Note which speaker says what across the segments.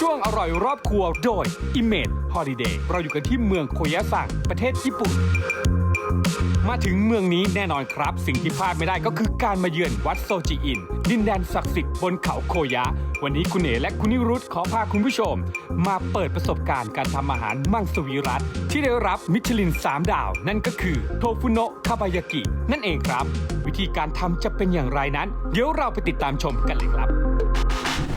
Speaker 1: ช่วงอร่อยรอบครัวโดย Image Holiday เราอยู่กันที่เมืองโคยะซังประเทศญี่ปุ่น มาถึงเมืองนี้แน่นอนครับ สิ่งที่พลาดไม่ได้ก็คือการมาเยือนวัดโซจิอิน ดินแดนศักดิ์สิทธิ์บนเขาโคยะ วันนี้คุณเอและคุณนิรุธขอพาคุณผู้ชม มาเปิดประสบการณ์การทำอาหารมังสวิรัตที่ได้รับมิชลิน 3 ดาว นั่นก็คือโทฟุโนะคาบายากิ นั่นเองครับ วิธีการทำจะเป็นอย่างไรนั้น เดี๋ยวเราไปติดตามชมกันเลยครับ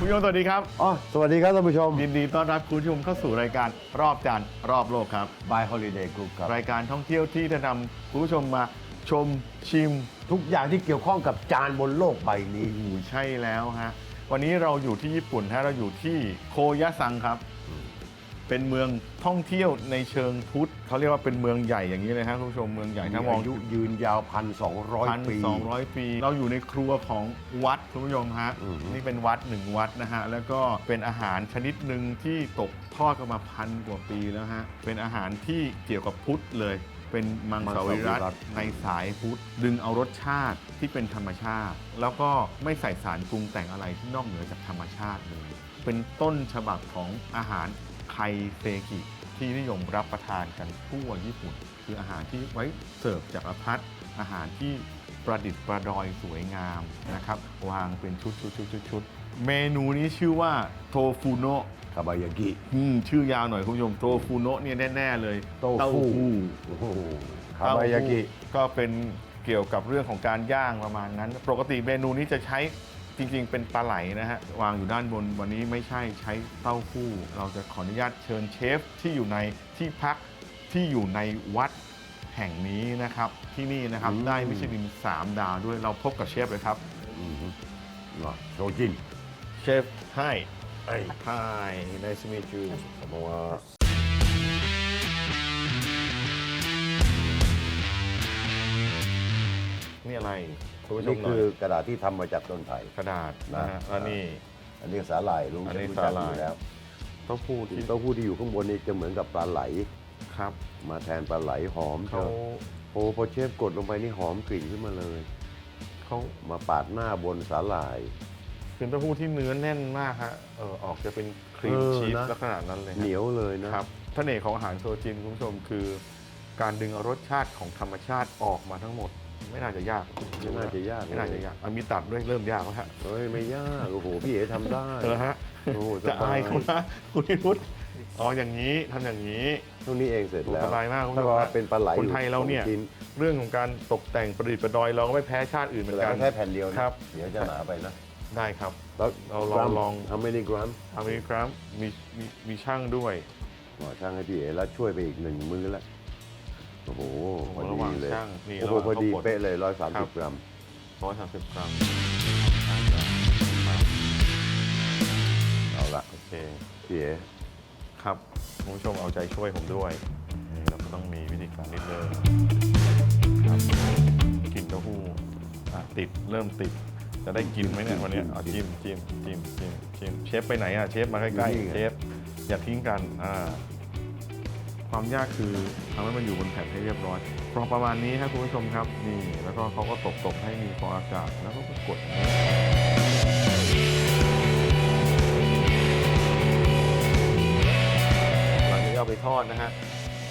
Speaker 2: ผู้ชมสวัสดีครับ
Speaker 3: อ๋อ สวัสดีครับท่านผู้ชม
Speaker 2: ยินดีต้อนรับคุณผู้ชมเข้าสู่รายการรอบจานรอบโลกครับ
Speaker 3: บายฮอลิเดย์กรุ๊ปครับ
Speaker 2: รายการท่องเที่ยวที่จะนำคุณผู้ชมมาชมชิม
Speaker 3: ทุกอย่างที่เกี่ยวข้องกับจานบนโลกใบนี้
Speaker 2: โอ้โหใช่แล้วฮะ วันนี้เราอยู่ที่ญี่ปุ่นฮะ เราอยู่ที่โคยะซังครับ เป็นเมืองท่องเที่ยวในเชิงพุทธเขาเรียกว่าเป็นเมืองใหญ่อย่างนี้เลยฮะคุณผู้ชมเมืองใหญ่
Speaker 3: มี
Speaker 2: ถ้ามอง
Speaker 3: อายุยืนยาวพันสองร้อย
Speaker 2: พัน
Speaker 3: ปี
Speaker 2: สองร้อยปี เราอยู่ในครัวของวัดคุณผู้ชมฮะ
Speaker 3: อือฮึ
Speaker 2: นี่เป็นวัดหนึ่งวัดนะฮะแล้วก็เป็นอาหารชนิดหนึ่งที่ตกทอดกันมาพันกว่าปีแล้วฮะเป็นอาหารที่เกี่ยวกับพุทธเลยเป็นมังสวิรัตในสายพุทธดึงเอารสชาติที่เป็นธรรมชาติ แล้วก็ไม่ใส่สารปรุงแต่งอะไรที่นอกเหนือจากธรรมชาติเลย เป็นต้นฉบับของอาหาร ไคเซกิที่นิยมรับประทานกันทั่วญี่ปุ่น คืออาหารที่ไว้เสิร์ฟจากรพัดอาหารที่ประดิษฐ์ประดอยสวยงามนะครับ วางเป็นชุดชุดชุดชุดชุดเมนูนี้ชื่อว่าโทฟูโนะ
Speaker 3: คาบายากิ
Speaker 2: อืมชื่อยาวหน่อยคุณผู้ชมโทฟูโนะเนี่ยแน่ ๆ เลย
Speaker 3: โต้ฟู่
Speaker 2: หู้
Speaker 3: โอ้โหคาบายากิ
Speaker 2: เต้าหู้ก็เป็นเกี่ยวกับเรื่องของการย่างประมาณนั้น ปกติเมนูนี้จะใช้ จริงๆ เป็นปลาไหลนะฮะ วางอยู่ด้านบนวันนี้ไม่ใช่ใช้เต้าหู้ เราจะขออนุญาตเชิญเชฟที่อยู่ในที่พักที่อยู่ในวัดแห่งนี้นะครับ ที่นี่นะครับ
Speaker 3: อืม
Speaker 2: ได้มิชลิน3ดาวด้วยเราพบกับเชฟเลยครับ
Speaker 3: อืมน่ะโชจิน
Speaker 2: เชฟไฮ
Speaker 3: ไอ้
Speaker 2: ไฮ nice to meet you
Speaker 3: ผมว่า
Speaker 2: นี่อะไร คุณผู้ชม
Speaker 3: นี่
Speaker 2: หน่
Speaker 3: คื
Speaker 2: อ
Speaker 3: อยกระดาษที่ทำมาจากต้นไผ่
Speaker 2: กระดาษนะฮะ
Speaker 3: นะ
Speaker 2: แล้วนี่
Speaker 3: อันนี้สาหร่ายรู้
Speaker 2: อันนี้
Speaker 3: รู้จัก
Speaker 2: สาหร่าย
Speaker 3: อยู่แล้ว
Speaker 2: เต้าหู้ที่
Speaker 3: เต้าหู้ที่อยู่ข้างบนนี่จะเหมือนกับปลาไหล
Speaker 2: ครับ
Speaker 3: มาแทนปลาไหลหอม
Speaker 2: เขา
Speaker 3: เชียวโอ้พอเชฟกดลงไปนี่หอมกลิ่นขึ้นมาเลย
Speaker 2: เขา
Speaker 3: มาปาดหน้าบนสาหร่าย
Speaker 2: เป็นเต้าหู้ที่เนื้อแน่นมากฮะเออออกจะเป็นครีม
Speaker 3: เออ
Speaker 2: ชีส
Speaker 3: นะ
Speaker 2: ลักษณะนั้นเลยฮะ
Speaker 3: เหนียวเลยนะ
Speaker 2: ครับท่านเอกของอาหารโซจินคุณผู้ชมคือ การดึงเอารสชาติของธรรมชาติออกมาทั้งหมด ไม่น่าจะยาก
Speaker 3: ไม่น่าจะยาก
Speaker 2: ไม่น่าจะยากอะมีตัดด้วยเริ่มยากแล้วฮะ
Speaker 3: เฮ้ยไม่ยากโอ้โหพี่เอ๋ทำได้
Speaker 2: เออฮะ
Speaker 3: โอ้
Speaker 2: จะอายเขานะคุณนิรุตอ๋ออย่างนี้ทำอย่างนี้
Speaker 3: ตรงนี้เองเสร็จแล้ว
Speaker 2: สบายมากคุณผู้
Speaker 3: ถ้า
Speaker 2: ชม
Speaker 3: ว่า
Speaker 2: ฮะ
Speaker 3: เป็นปลาไหล
Speaker 2: คนไทยเราเนี่ย
Speaker 3: สองชิ้
Speaker 2: เรื่องของการตกแต่งประดิษฐ์ประดอยเราก็ไม่แพ้ชาติอื่นเหมือน
Speaker 3: แต่
Speaker 2: กัน
Speaker 3: ก็แค่แผ่นเดียวนะครับ เดี๋ยวจะหนาไปนะ
Speaker 2: ได้ครับ
Speaker 3: แล้ว
Speaker 2: เราลองลอง
Speaker 3: ทำไม่ได้กรัม
Speaker 2: ทำนี้ครับมีมีมีช่างด้วย
Speaker 3: หมอช่างให้พี่เอ๋แล้วช่วยไปอีกหนึ่งมือแล้วโอ้โหพอ
Speaker 2: ระหว่าง
Speaker 3: ดี เลย
Speaker 2: ช่างนี่
Speaker 3: โอ้โห
Speaker 2: ระหว่าง
Speaker 3: พอดี
Speaker 2: ข้าวบด
Speaker 3: เป๊ะเลยร้อยสาม
Speaker 2: ครั
Speaker 3: สิบบกรัม
Speaker 2: ร้อยสามสิบกรัม
Speaker 3: เอาละ
Speaker 2: โอเค
Speaker 3: พี่เอ๋
Speaker 2: ครับคุณผู้ชมเอาใจช่วยผมด้วยนี่เราก็ต้องมีวิธีการนิดนึงครับกลินเต้าหู้อะติดเริ่มติดจะได้กินไหมเนี่ยวันเนี้ยเอาจิ้มจิ้มจิ้มจิ้มจิ้มเชฟไปไหนอะเชฟมาใกล้ๆเชฟอย่าทิ้งกันอ่า ความยากคือทำให้มันอยู่บนแผ่นให้เรียบร้อยพอประมาณนี้ครับคุณผู้ชมครับนี่แล้วก็เขาก็ตบตบๆให้มีฟองอากาศแล้วก็กดหลังจากที่เอาไปทอดนะฮะ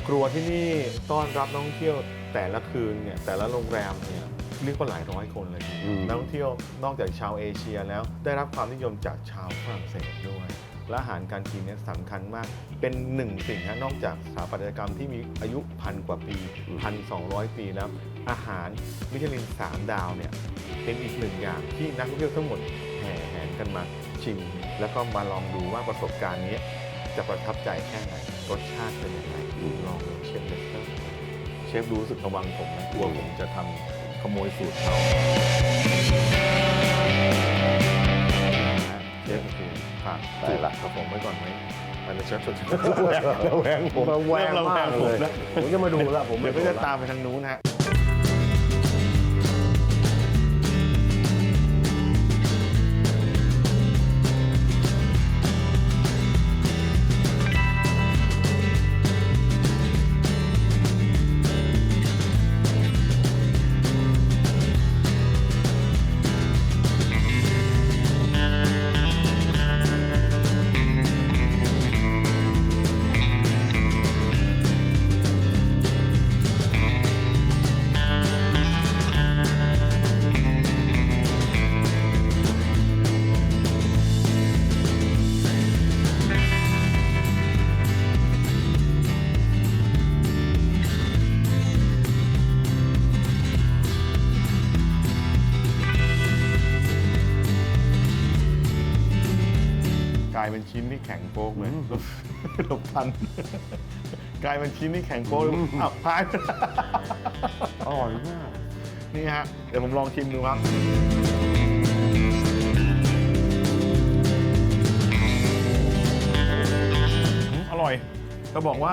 Speaker 2: ครัวที่นี่ต้อนรับนักท่องเที่ยวแต่ละคืนเนี่ยแต่ละโรงแรมเนี่ยเรียกว่าหลายร้อยคนเลย
Speaker 3: อืม
Speaker 2: นักท่องเที่ยวนอกจากชาวเอเชียแล้วได้รับความนิยมจากชาวฝรั่งเศสด้วย และอาหารการกินเนี่ยสำคัญมาก เป็นหนึ่งสิ่งฮะนอกจากสถาปัตยกรรมที่มีอายุพันกว่าปีพันสองร้อยปีแล้ว อาหารมิชลินสามดาวเนี่ยเป็นอีกหนึ่งอย่างที่นักท่องเที่ยวทั้งหมดแห่แหนกันมาชิม แล้วก็มาลองดูว่าประสบการณ์นี้จะประทับใจแค่ไหนรสชาติเป็นยังไงลองดูเชฟเลสเตอร์เชฟดูรู้สึกระวังผมนะกลัวผมจะทำขโมยสูตรเขาเชฟ โอเคฝากสูตรหลักกับผมไว้ก่อนไหมมันจะเชฟสุดระแวงผม
Speaker 3: ระแวง
Speaker 2: เริ่ระแว
Speaker 3: มาก
Speaker 2: ง
Speaker 3: เล
Speaker 2: ผม
Speaker 3: ย
Speaker 2: นะ
Speaker 3: ผมจะมาดูแล้วผม
Speaker 2: เดี๋ยวก็
Speaker 3: ดู
Speaker 2: จะ
Speaker 3: แล้ว
Speaker 2: ตามไปทางนู้นฮะายเป็นชิ้นที่แข็งโป๊กเลยหลบทันกลายเป็นชิ้นที่แข็งโป๊กเลยอ้าวพาย
Speaker 3: อร่อยมาก
Speaker 2: นี่ฮะเดี๋ยวผมลองชิมดูครับอืมอร่อยจะบอกว่า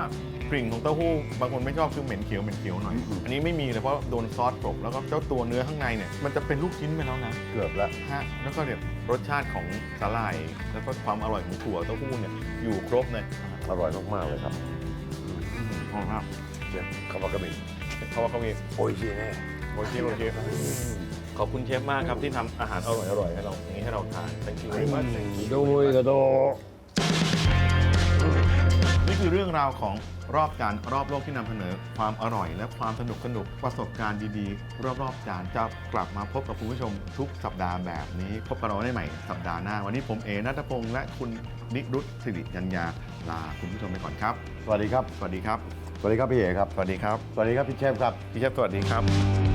Speaker 2: กลิ่นของเต้าหู้บางคนไม่ชอบคือเหม็นเขียวเหม็นเขียวหน่อย
Speaker 3: อืม
Speaker 2: อันนี้ไม่มีเลยเพราะโดนซอสกลบแล้วก็เจ้าตัวเนื้อข้างในเนี่ยมันจะเป็นลูกชิ้นไปแล้วนะ
Speaker 3: เกือบแล้ว
Speaker 2: ฮะแล้วก็เนี่ยรสชาติของสาหร่าย แล้วก็ความอร่อยของถั่วเต้าหู้เนี่ยอยู่ครบเลย
Speaker 3: อร่อยมากๆเลยครับ
Speaker 2: อืมหอมครับ
Speaker 3: เชฟคาวากามิ
Speaker 2: เพราะว่าเขามี
Speaker 3: โอ้ยชีแน่
Speaker 2: โอเคโอเคขอบคุณเชฟมากครับที่ทำอาหารอร่อยอร่อยๆให้เราอย่างนี้ให้เราทาน thank you very much thank you
Speaker 3: ดูยกระโด
Speaker 2: นี่คือเรื่องราวของรอบจานรอบโลกที่นำเสนอความอร่อย และความสนุกสนุกประสบการณ์ดีๆ รอบๆจานจะกลับมาพบกับคุณผู้ชมทุกสัปดาห์แบบนี้พบกับเราได้ใหม่สัปดาห์หน้า วันนี้ผมเอนัทพงษ์และคุณนิรุตสิริยัญญาลาคุณผู้ชมไปก่อนครับ
Speaker 3: สวัสดีครับ
Speaker 2: สวัสดีครับ
Speaker 3: สวัสดีครับพี่เอกครับ
Speaker 2: สวัสดีครับ
Speaker 3: สวัสดีครับพี่เชฟครับ
Speaker 2: พี่เชฟสวัสดีครับ